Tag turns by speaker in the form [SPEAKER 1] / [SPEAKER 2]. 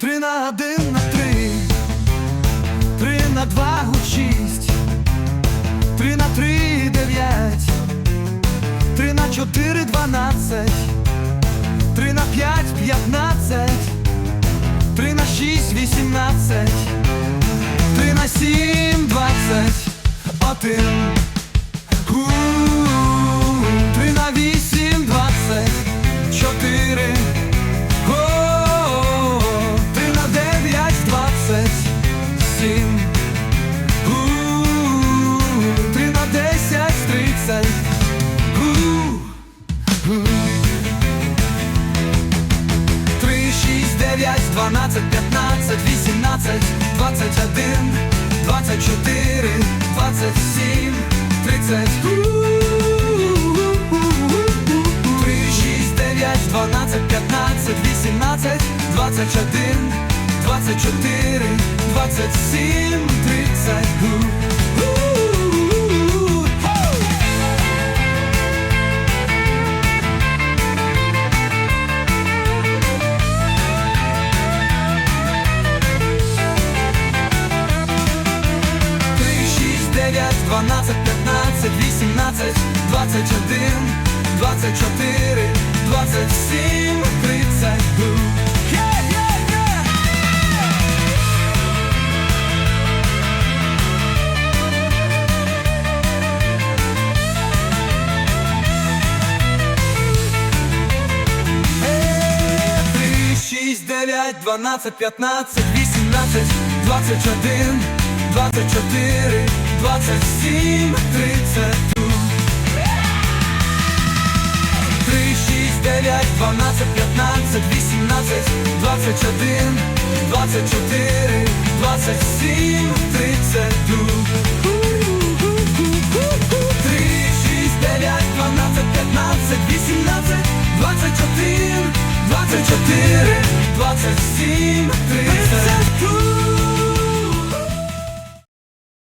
[SPEAKER 1] Три на один на три, три на два гучість, три на три дев'ять, сім. У, Три на десять тридцять. Три, шість, дев'ять, дванадцять, п'ятнадцять, вісімнадцять, двадцять один, двадцять чотири, двадцять сім, тридцять. Дванадцять, п'ятнадцять, вісімнадцять, двадцять один, 24, 27, 30 12, 15, 18, 21, 24 6, 9, 12, 15, 18, 21, 24, 27, 31 3, 6, 9, 12, 15, 18, 21, 24, 27, 32 24, 24 двадцять сім, тридцять.